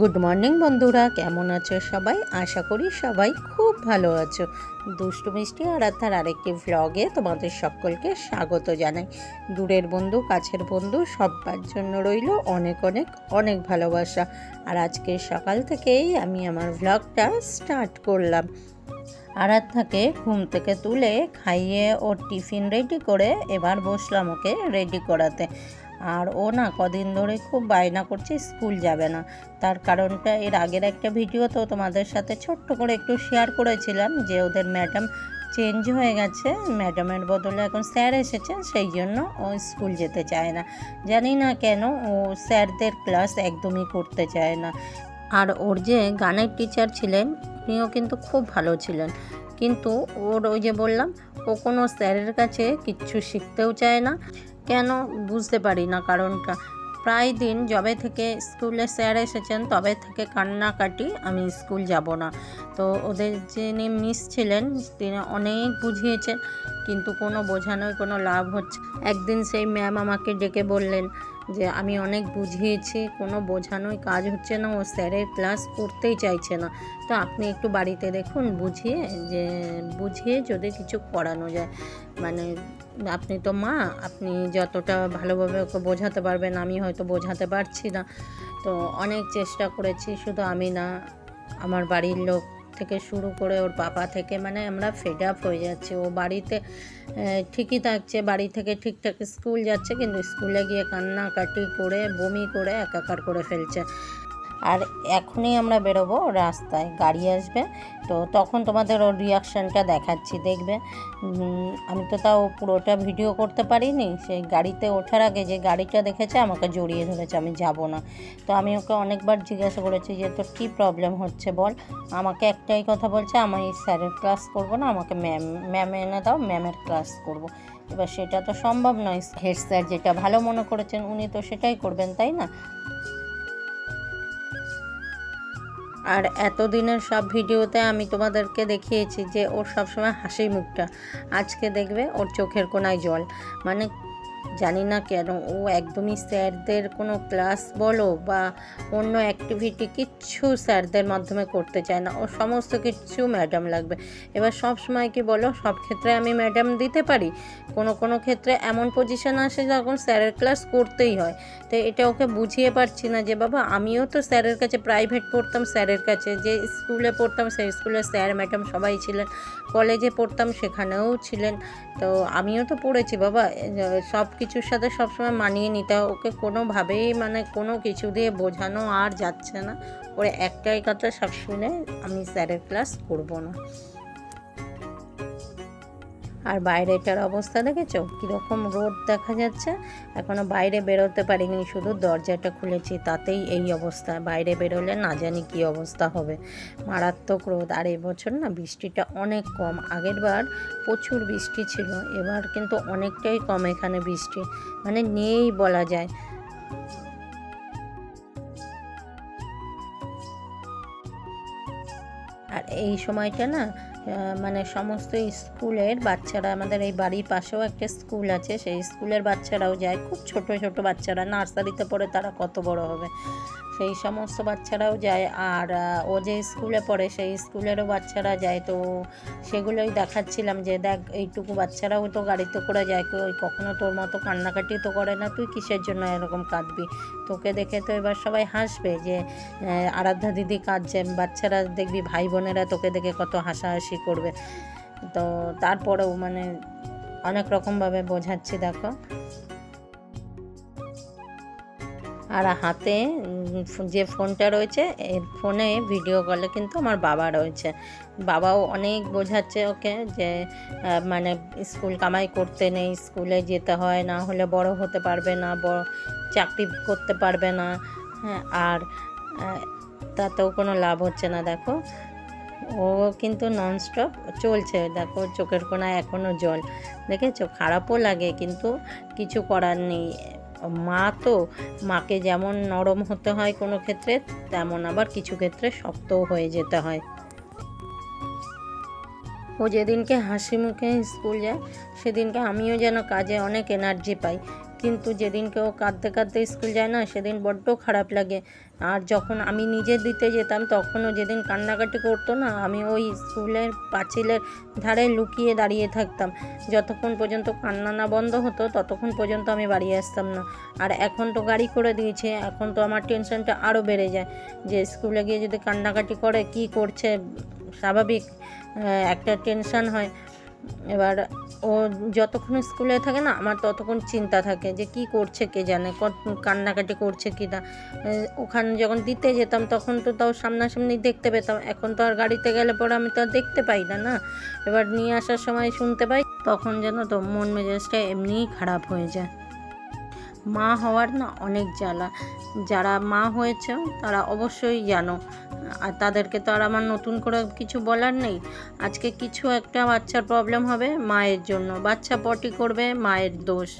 Good morning বন্ধুরা। কেমন আছো সবাই? আশা করি সবাই খুব ভালো আছো। দুষ্টু মিষ্টি আরাধ্যার আরেকটি ভ্লগে তোমাদের সকলকে স্বাগত জানাই। দূরের বন্ধু, কাছের বন্ধু সবার জন্য রইল অনেক অনেক অনেক ভালোবাসা। আর আজকে সকাল থেকেই আমি আমার ভ্লগটা স্টার্ট করলাম। আরাধ্যাকে ঘুম থেকে তুলে খাইয়ে ওর টিফিন রেডি করে এবার বসলাম ওকে রেডি করাতে। আর ও না কদিন ধরে খুব বায়না করছে, স্কুল যাবে না। তার কারণটা এর আগের একটা ভিডিও তো তোমাদের সাথে ছোট্ট করে একটু শেয়ার করেছিলাম যে ওদের ম্যাডাম চেঞ্জ হয়ে গেছে। ম্যাডামের বদলে এখন স্যার এসেছেন, সেই জন্য ও স্কুল যেতে চায় না। জানি না কেন ও স্যারদের ক্লাস একদমই করতে চায় না। আর ওর যে গানের টিচার ছিলেন, উনিও কিন্তু খুব ভালো ছিলেন। কিন্তু ওর ওই যে বললাম, ও কোনো স্যারের কাছে কিচ্ছু শিখতেও চায় না। কেন বুঝতে পারি না কারণটা প্রায় দিন যবে থেকে স্কুলে স্যার এসেছেন তবে থেকে কান্নাকাটি আমি স্কুল যাব না। তো ওদের যিনি মিস ছিলেন, তিনি অনেক বুঝিয়েছেন, কিন্তু কোনো বোঝানোর কোনো লাভ হচ্ছে একদিন সেই ম্যাম আমাকে ডেকে বললেন যে, আমি অনেক বুঝিয়েছি, কোনো বোঝানোই কাজ হচ্ছে না, ও স্যারের ক্লাস করতেই চাইছে না। তো আপনি একটু বাড়িতে দেখুন, বুঝিয়ে, যে, বুঝিয়ে যদি কিছু করানো যায়। মানে আপনি তো মা, আপনি যতটা ভালোভাবে ওকে বোঝাতে পারবেন, আমি হয়তো বোঝাতে পারছি না। তো অনেক চেষ্টা করেছি, শুধু আমি না, আমার বাড়ির লোক থেকে শুরু করে ওর পাপা থেকে মানে আমরা ফেড আপ হয়ে যাচ্ছি। ও বাড়িতে ঠিকই থাকছে, বাড়ি থেকে ঠিকঠাক স্কুল যাচ্ছে, কিন্তু স্কুলে গিয়ে কান্নাকাটি করে, বমি করে, একাকার করে ফেলছে। আর এখনই আমরা বেরোবো রাস্তায়, গাড়ি আসবে। তো তখন তোমাদের ওর রিয়াকশানটা দেখাচ্ছি, দেখবে। আমি তো তাও পুরোটা ভিডিও করতে পারিনি, সেই গাড়িতে ওঠার আগে যে গাড়িটা দেখেছে আমাকে জড়িয়ে ধরেছে, আমি যাব না। তো আমি ওকে অনেকবার জিজ্ঞাসা করেছি যে, তোর কী প্রবলেম হচ্ছে বল? আমাকে একটাই কথা বলছে, আমি স্যারের ক্লাস করব না, আমাকে ম্যাম ম্যাম এনে দাও ম্যামের ক্লাস করব। এবার সেটা তো সম্ভব নয়। হেড স্যার যেটা ভালো মনে করেছেন, উনি তো সেটাই করবেন, তাই না? আর এতদিনের সব ভিডিওতে আমি তোমাদেরকে দেখিয়েছি যে ওর সবসময় হাসি মুখটা। আজকে দেখবে ওর চোখের কোনায় জল। মানে জানি না কেন, ও একদমই স্যারদের কোনো ক্লাস বলো বা অন্য অ্যাক্টিভিটি কিচ্ছু স্যারদের মাধ্যমে করতে চায় না। ও সমস্ত কিছু ম্যাডাম লাগবে। এবার সব সময় কি বলো, সব ক্ষেত্রে আমি ম্যাডাম দিতে পারি? কোনো কোনো ক্ষেত্রে এমন পজিশন আসে যখন স্যারের ক্লাস করতেই হয়। তো এটা ওকে বুঝিয়ে পারছি না যে, বাবা, আমিও তো স্যারের কাছে প্রাইভেট পড়তাম, স্যারের কাছে যে স্কুলে পড়তাম, সেই স্কুলে স্যার ম্যাডাম সবাই ছিলেন। কলেজে পড়তাম, সেখানেও ছিলেন। তো আমিও তো পড়েছি, বাবা। সব কিছুর সাথে সবসময় মানিয়ে নিতে হয়। ওকে কোনোভাবেই মানে কোনো কিছু দিয়ে বোঝানো আর যাচ্ছে না ওরা একটাই কথা, সব শুনে আমি স্যারের ক্লাস করব না আর বাইরেটার অবস্থা দেখেছ? কীরকম রোদ দেখা যাচ্ছে? এখনও বাইরে বেরোতে পারিনি, শুধু দরজাটা খুলেছি, তাতেই এই অবস্থা। বাইরে বেরোলে না জানি কী অবস্থা হবে। মারাত্মক রোদ, আর এবছর না বৃষ্টিটা অনেক কম। আগের বার প্রচুর বৃষ্টি ছিল, এবার কিন্তু অনেকটাই কম এখানে বৃষ্টি। মানে নেই বলা যায়। আর এই সময়টা না মানে সমস্ত স্কুলের বাচ্চারা, আমাদের এই বাড়ির পাশেও একটা স্কুল আছে, সেই স্কুলের বাচ্চারাও যায়। খুব ছোট ছোট বাচ্চারা, নার্সারিতে পড়ে তারা কত বড় হবে। সেই সমস্ত বাচ্চারাও যায়, আর ও যে স্কুলে পড়ে, সেই স্কুলেরও বাচ্চারা যায়। তো সেগুলোই দেখাচ্ছিলাম যে, দেখ, এইটুকু বাচ্চারাও তো গাড়িতে করে যায় কখনো তোর মতো কান্নাকাটি তো করে না, তুই কিসের জন্য এরকম কাঁদবি? তোকে দেখে তো এবার সবাই হাসবে যে আরাধ্যা দিদি কাঁদছে বাচ্চারা দেখবি ভাই বোনেরা তোকে দেখে কত হাসাহাসি করবে। তো তারপরেও মানে অনেক রকমভাবে বোঝাচ্ছি, দেখো। আর হাতে যে ফোনটা রয়েছে, এর ফোনে ভিডিও কলে কিন্তু আমার বাবা রয়েছে। বাবাও অনেক বোঝাচ্ছে ওকে যে মানে স্কুল কামাই করতে নেই, স্কুলে যেতে হয়, না হলে বড় হতে পারবে না বড় চাকরি করতে পারবে না। হ্যাঁ আর তাতেও কোনো লাভ হচ্ছে না, দেখো। ও কিন্তু ননস্টপ চলছে। দেখো চোখের কোনায় এখনও জল। দেখেছ? খারাপও লাগে কিন্তু কিছু করার নেই। মা তো, মাকে যেমন নরম হতে হয় কোনো ক্ষেত্রে, তেমন আবার কিছু ক্ষেত্রে শক্তও হয়ে যেতে হয়। ও যেদিনকে হাসি মুখে স্কুল যায়, সেদিনকে আমিও যেন কাজে অনেক এনার্জি পাই। কিন্তু যেদিনকে ও কাঁদতে কাঁদতে স্কুল যায় না, সেদিন বড্ড খারাপ লাগে। আর যখন আমি নিজে দিতে যেতাম, তখনও যেদিন কান্নাকাটি করতো না, আমি ওই স্কুলের পাঁচিলের ধারে লুকিয়ে দাঁড়িয়ে থাকতাম। যতক্ষণ পর্যন্ত কান্না না বন্ধ হতো, ততক্ষণ পর্যন্ত আমি বাড়ি আসতাম না। আর এখন তো গাড়ি করে দিয়েছে, এখন তো আমার টেনশনটা আরও বেড়ে যায়। যে স্কুলে গিয়ে যদি কান্নাকাটি করে, কি করছে, স্বাভাবিক একটা টেনশন হয়। এবার ও যতক্ষণ স্কুলে থাকে না, আমার ততক্ষণ চিন্তা থাকে যে কি করছে কে জানে কান্নাকাটি করছে কি না। ওখানে যখন দিতে যেতাম তখন তো তাও সামনাসামনি দেখতে পেতাম, এখন তো আর গাড়িতে গেলে পরে আমি তো আর দেখতে পাই না না। এবার নিয়ে আসার সময় শুনতে পাই, তখন যেন তো মন মেজাজটা এমনিই খারাপ হয়ে যায়। মা হওয়ার না অনেক জ্বালা, যারা মা হয়েছে তারা অবশ্যই জানো আর তাদেরকে তো আর আমার নতুন করে কিছু বলার নেই। আজকে কিছু একটা বাচ্চার প্রবলেম হবে মায়ের জন্য। বাচ্চা পটি করবে, মায়ের দোষ।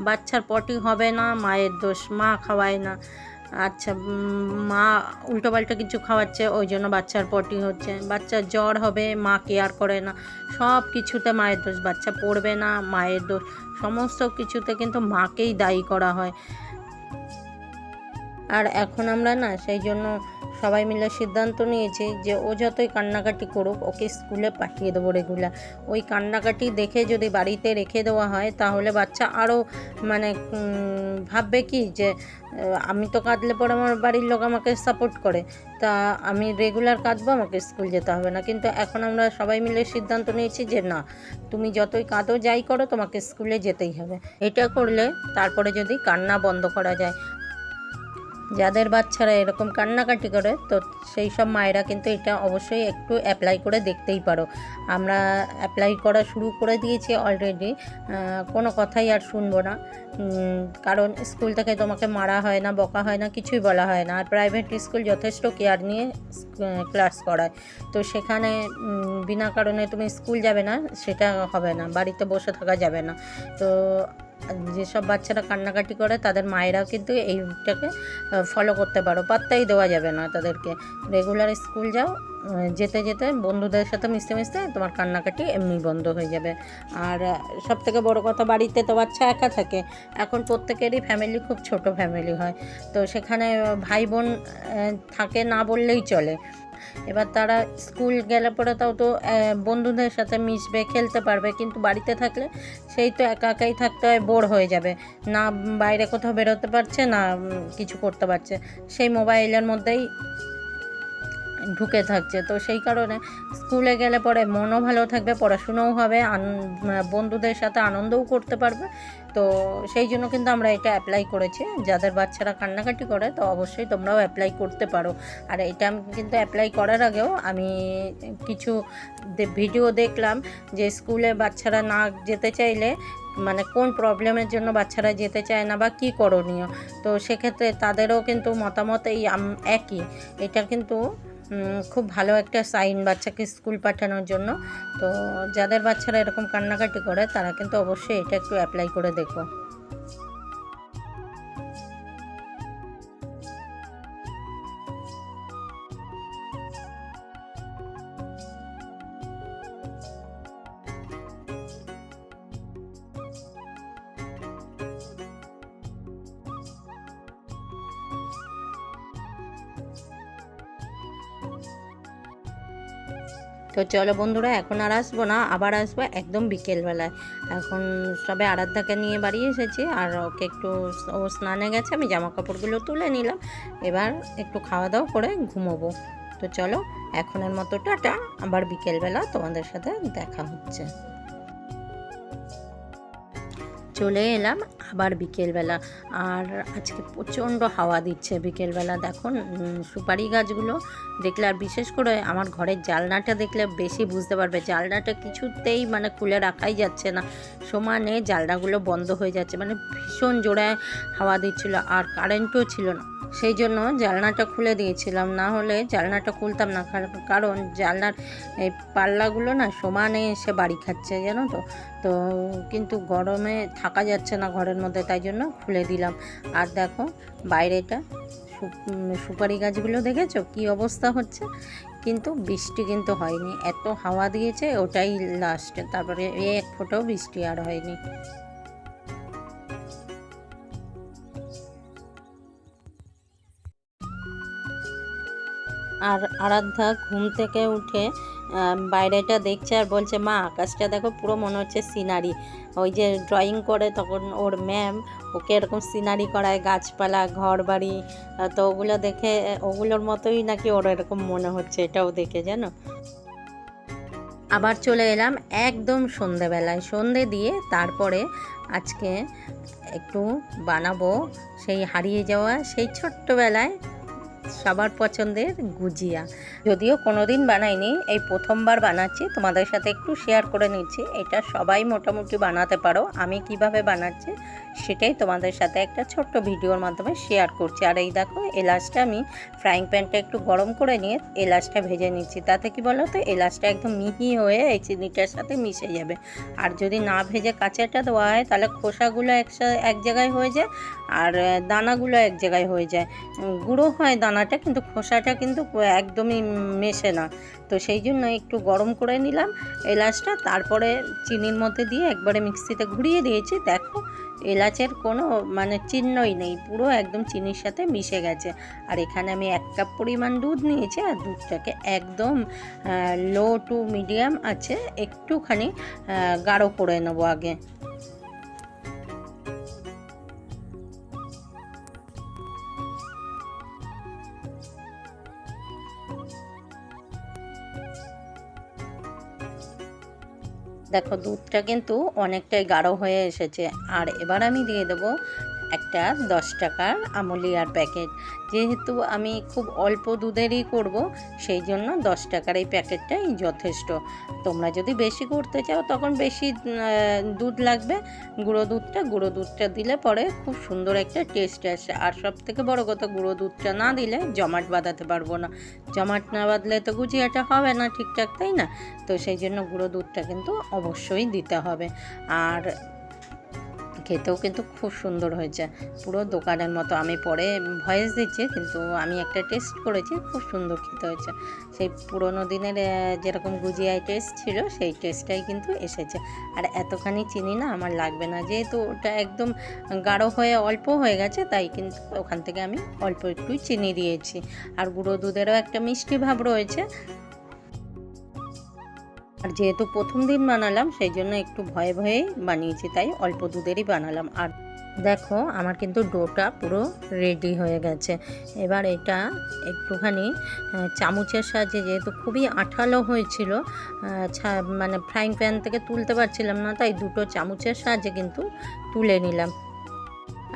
বাচ্চার পটি হবে না, মায়ের দোষ। মা খাওয়ায় না। আচ্ছা মা উল্টোপাল্টা কিছু খাওয়াচ্ছে, ওই জন্য বাচ্চার পটি হচ্ছে। বাচ্চার জ্বর হবে, মা কেয়ার করে না। সব কিছুতে মায়ের দোষ। বাচ্চা পড়বে না, মায়ের দোষ। সমস্ত কিছুতে কিন্তু মাকেই দায়ী করা হয়। আর এখন আমরা না সেই জন্য সবাই মিলে সিদ্ধান্ত নিয়েছি যে ও যতই কান্নাকাটি করুক, ওকে স্কুলে পাঠিয়ে দেবো রেগুলার ওই কান্নাকাটি দেখে যদি বাড়িতে রেখে দেওয়া হয়, তাহলে বাচ্চা আরও মানে ভাববে কি যে আমি তো কাঁদলে পরে আমার বাড়ির লোক আমাকে সাপোর্ট করে। তা আমি রেগুলার কাঁদবো, আমাকে স্কুল যেতে হবে না। কিন্তু এখন আমরা সবাই মিলে সিদ্ধান্ত নিয়েছি যে না, তুমি যতই কাঁদো, যাই করো, তোমাকে স্কুলে যেতেই হবে। এটা করলে তারপরে যদি কান্না বন্ধ করা যায় যাদের বাচ্চারা এরকম কান্নাকাটি করে, তো সেই সব মায়েরা কিন্তু এটা অবশ্যই একটু অ্যাপ্লাই করে দেখতেই পারো। আমরা অ্যাপ্লাই করা শুরু করে দিয়েছি অলরেডি কোনো কথাই আর শুনব না। কারণ স্কুল থেকে তোমাকে মারা হয় না, বকা হয় না, কিছুই বলা হয় না। আর প্রাইভেট স্কুল যথেষ্ট কেয়ার নিয়ে ক্লাস করায়। তো সেখানে বিনা কারণে তুমি স্কুল যাবে না, সেটা হবে না। বাড়িতে বসে থাকা যাবে না। তো যেসব বাচ্চারা কান্নাকাটি করে, তাদের মায়েরাও কিন্তু এইটাকে ফলো করতে পারো। পাত্তাই দেওয়া যাবে না তাদেরকে। রেগুলার স্কুল যাও যেতে যেতে বন্ধুদের সাথে মিশতে মিশতে তোমার কান্নাকাটি এমনি বন্ধ হয়ে যাবে। আর সব থেকে বড়ো কথা, বাড়িতে তো বাচ্চা একা থাকে। এখন প্রত্যেকেরই ফ্যামিলি খুব ছোট ফ্যামিলি হয়। তো সেখানে ভাই বোন থাকে না বললেই চলে। এবার তারা স্কুল গেলে পরে তাও তো বন্ধুদের সাথে মিশবে, খেলতে পারবে, কিন্তু বাড়িতে থাকলে সেই তো একা একাই থাকতে হয়, বোর হয়ে যাবে। না বাইরে কোথাও বেরোতে পারছে, না কিছু করতে পারছে। সেই মোবাইলের মধ্যেই ঢুকে থাকছে। তো সেই কারণে স্কুলে গেলে পরে মনও ভালো থাকবে, পড়াশুনোও হবে বন্ধুদের সাথে আনন্দও করতে পারবে তো সেই জন্য কিন্তু আমরা এটা অ্যাপ্লাই করেছি। যাদের বাচ্চারা কান্নাকাটি করে, তো অবশ্যই তোমরাও অ্যাপ্লাই করতে পারো। আর এটা আমি কিন্তু অ্যাপ্লাই করার আগেও আমি কিছু ভিডিও দেখলাম যে স্কুলে বাচ্চারা না যেতে চাইলে মানে কোন প্রবলেমের জন্য বাচ্চারা যেতে চায় না বা কী করণীয়? তো সেক্ষেত্রে তাদেরও কিন্তু মতামত এই একই। এটা কিন্তু খুব ভালো একটা সাইন বাচ্চাকে স্কুল পাঠানোর জন্য। তো যাদের বাচ্চারা এরকম কান্নাকাটি করে, তারা কিন্তু অবশ্যই এটা একটু অ্যাপ্লাই করে দেখো। তো চলো বন্ধুরা, এখন আর আসব না, আবার আসব একদম বিকেলবেলায়। এখন সবে আরাধ্যাকে নিয়ে বাড়ি এসেছি, আর ওকে একটু ও স্নানে গেছে, আমি জামা কাপড়গুলো তুলে নিলাম। এবার একটু খাওয়া দাওয়া করে ঘুমোবো। তো চলো, এখনের মতো টাটা, আবার বিকেলবেলা তোমাদের সাথে দেখা হচ্ছে। চলে এলাম আবার বিকেলবেলা। আর আজকে প্রচণ্ড হাওয়া দিচ্ছে বিকেলবেলা, দেখুন সুপারি গাছগুলো দেখলে আর বিশেষ করে আমার ঘরের জালনাটা দেখলে বেশি বুঝতে পারবে। জালনাটা কিছুতেই মানে খুলে রাখাই যাচ্ছে না। সমানে জালনাগুলো বন্ধ হয়ে যাচ্ছে মানে ভীষণ জোরে হাওয়া দিচ্ছিল আর কারেন্টও ছিল না। সেই জন্য জালনাটা খুলে দিয়েছিলাম। না হলে জালনাটা খুলতাম না, কার- কারণ জালনার এই পাল্লাগুলো না সমানে এসে বাড়ি খাচ্ছে, জানো তো? তো কিন্তু গরমে থাকা যাচ্ছে না ঘরের মধ্যে, তাই জন্য খুলে দিলাম। আর দেখো বাইরেটা সুপারি গাছগুলো দেখেছ? কি অবস্থা হচ্ছে? কিন্তু বৃষ্টি কিন্তু হয়নি। এত হাওয়া দিয়েছে, ওটাই লাস্ট তারপরে এক ফোঁটাও বৃষ্টি আর হয়নি। আর আরাধ্যা ঘুম থেকে উঠে বাইরেটা দেখছে আর বলছে, মা, আকাশটা দেখো পুরো মনে হচ্ছে সিনারি। ওই যে ড্রয়িং করে তখন ওর ম্যাম ওকে এরকম সিনারি করায়, গাছপালা ঘর বাড়ি তো ওগুলো দেখে ওগুলোর মতোই নাকি ওর এরকম মনে হচ্ছে, এটাও দেখে জানো? আবার চলে এলাম একদম সন্ধেবেলায়। সন্ধে দিয়ে তারপরে আজকে একটু বানাবো সেই হারিয়ে যাওয়া সেই ছোট্টবেলায় সবার পছন্দের গুজিয়া। যদিও কোনো দিন বানাইনি, এই প্রথমবার বানাচ্ছি, তোমাদের সাথে একটু শেয়ার করে নিচ্ছি। এটা সবাই মোটামুটি বানাতে পারো। আমি কীভাবে বানাচ্ছি সেটাই তোমাদের সাথে একটা ছোট্ট ভিডিওর মাধ্যমে শেয়ার করছি। আর এই দেখো, এলাচটা আমি ফ্রাইং প্যানটা একটু গরম করে নিয়ে এলাচটা ভেজে নিচ্ছি। তাতে কি বলো তো এলাচটা একদম মিহি হয়ে এই চিনিটার সাথে মিশে যাবে। আর যদি না ভেজে কাঁচাটা দেওয়া হয়, তাহলে খোসাগুলো একসা, এক জায়গায় হয়ে যায় আর দানাগুলো এক জায়গায় হয়ে যায়। গুঁড়ো হয় দানাটা, কিন্তু খোসাটা কিন্তু একদমই মেশে না। তো সেই জন্য একটু গরম করে নিলাম এলাচটা। তারপরে চিনির মধ্যে দিয়ে একবারে মিক্সিতে ঘুরিয়ে দিয়েছি। দেখো এলাচের কোনো মানে চিহ্নই নেই, পুরো একদম চিনির সাথে মিশে গেছে। আর এখানে আমি এক কাপ পরিমাণ দুধ নিয়েছি, আর দুধটাকে একদম লো টু মিডিয়াম আছে, একটুখানি গাঢ় করে নেব আগে। দেখো, দুধটা কিন্তু অনেকটাই গাঢ় হয়ে এসেছে। আর এবার আমি দিয়ে দেবো একটা দশ টাকার আমুলিয়ার প্যাকেট। যেহেতু আমি খুব অল্প দুধেরই করব, সেই জন্য দশ টাকার এই প্যাকেটটাই যথেষ্ট। তোমরা যদি বেশি করতে চাও, তখন বেশি দুধ লাগবে। গুঁড়ো দুধটা গুঁড়ো দুধটা দিলে পরে খুব সুন্দর একটা টেস্ট আসে। আর সব থেকে বড় কথা, গুঁড়ো দুধটা না দিলে জমাট বাঁধাতে পারব না। জমাট না বাঁধলে তো গুজিয়াটা হবে না ঠিকঠাক, তাই না? তো সেই জন্য গুঁড়ো দুধটা কিন্তু অবশ্যই দিতে হবে। আর খেতেও কিন্তু খুব সুন্দর হয়েছে। পুরো দোকানের মতো আমি পরে ভয়েস দিচ্ছি, কিন্তু আমি একটা টেস্ট করেছি, খুব সুন্দর খেতে হয়েছে। সেই পুরোনো দিনের যেরকম গুজিয়ায় টেস্ট ছিল, সেই টেস্টটাই কিন্তু এসেছে। আর এতখানি চিনি না, আমার লাগবে না। যেহেতু ওটা একদম গাঢ় হয়ে অল্প হয়ে গেছে, তাই কিন্তু ওখান থেকে আমি অল্প একটু চিনি দিয়েছি। আর গুঁড়ো দুধেরও একটা মিষ্টি ভাব রয়েছে। আর যেহেতু প্রথম দিন বানালাম, সেই জন্য একটু ভয়ে ভয়েই বানিয়েছি, তাই অল্প দুধেরই বানালাম। আর দেখো, আমার কিন্তু ডোটা পুরো রেডি হয়ে গেছে। এবার এটা একটুখানি চামচের সাহায্যে যেহেতু খুবই আঠালো হয়েছিল মানে ফ্রাইং প্যান থেকে তুলতে পারছিলাম না, তাই দুটো চামচের সাহায্যে কিন্তু তুলে নিলাম।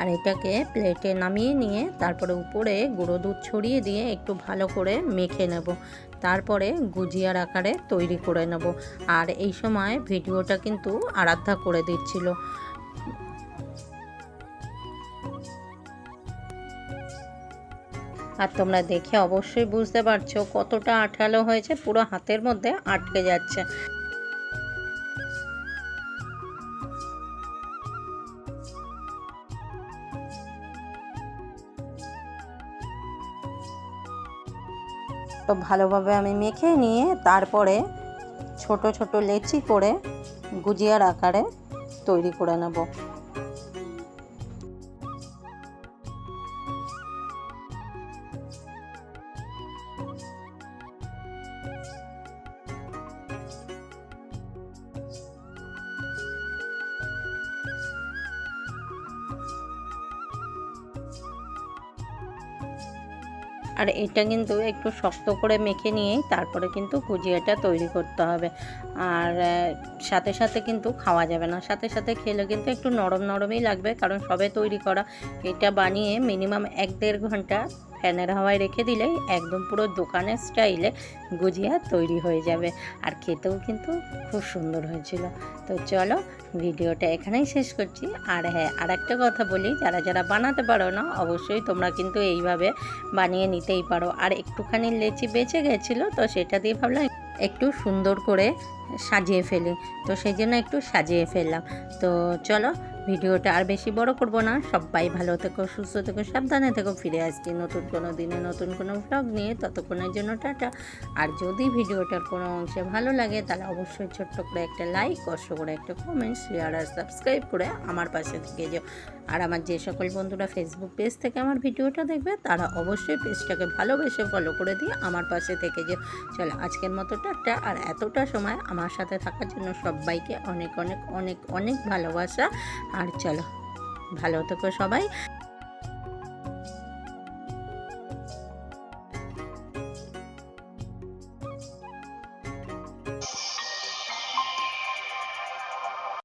আর এটাকে প্লেটে নামিয়ে নিয়ে তারপরে উপরে গুঁড়ো দুধ ছড়িয়ে দিয়ে একটু ভালো করে মেখে নেব। তারপরে গুজিয়ার আকারে তৈরি করে নেব। আর এই সময় ভিডিওটা কিন্তু আরাধ্যা করে দিচ্ছিল। আর তোমরা দেখে অবশ্যই বুঝতে পারছ কতটা আঠালো হয়েছে, পুরো হাতের মধ্যে আটকে যাচ্ছে। তো ভালোভাবে আমি মেখে নিয়ে তারপরে ছোট ছোট লেচি করে গুজিয়ার আকারে তৈরি করে নেব। আর এটা কিন্তু একটু শক্ত করে মেখে নিয়েই তারপরে কিন্তু গুজিয়াটা তৈরি করতে হবে। আর সাথে সাথে কিন্তু খাওয়া যাবে না। সাথে সাথে খেলে কিন্তু একটু নরম নরমই লাগবে, কারণ সবে তৈরি করা এটা বানিয়ে মিনিমাম এক দেড় ঘণ্টা ফ্যানের হাওয়ায় রেখে দিলেই একদম পুরো দোকানের স্টাইলে গুজিয়া তৈরি হয়ে যাবে। আর খেতেও কিন্তু খুব সুন্দর হয়েছিল। তো চলো ভিডিওটা এখানেই শেষ করছি। আর হ্যাঁ আর একটা কথা বলি, যারা যারা বানাতে পারো না, অবশ্যই তোমরা কিন্তু এইভাবে বানিয়ে নিতেই পারো। আর একটুখানি লেচি বেঁচে গেছিল, তো সেটা দিয়ে ভাবলাম একটু সুন্দর করে সাজিয়ে ফেলি। তো সেই জন্য একটু সাজিয়ে ফেললাম। তো চলো ভিডিওটা আর বেশি বড় করব না। সবাই ভালো থেকো, সুস্থ থেকো, সাবধানে থেকো। ফিরে আসছি নতুন কোনো দিনে, নতুন কোনো ভ্লগ নিয়ে। ততক্ষণের জন্য টাটা। আর যদি ভিডিওটার কোনো অংশে ভালো লাগে, তাহলে অবশ্যই ছোট্ট করে একটা লাইক কষ্ট করে একটা কমেন্ট শেয়ার আর সাবস্ক্রাইব করে আমার পাশে থেকে যাও। আর আমার যে সকল বন্ধুরা ফেসবুক পেজ থেকে আমার ভিডিওটা দেখবে, তারা অবশ্যই পেজটাকে ভালোবেসে ফলো করে দিয়ে আমার পাশে থেকে যে চলো, আজকের মতো টাটা। আর এতটা সময় আমার সাথে থাকার জন্য সবাইকে অনেক অনেক অনেক অনেক ভালোবাসা। আর চলো ভালো থেকো সবাই।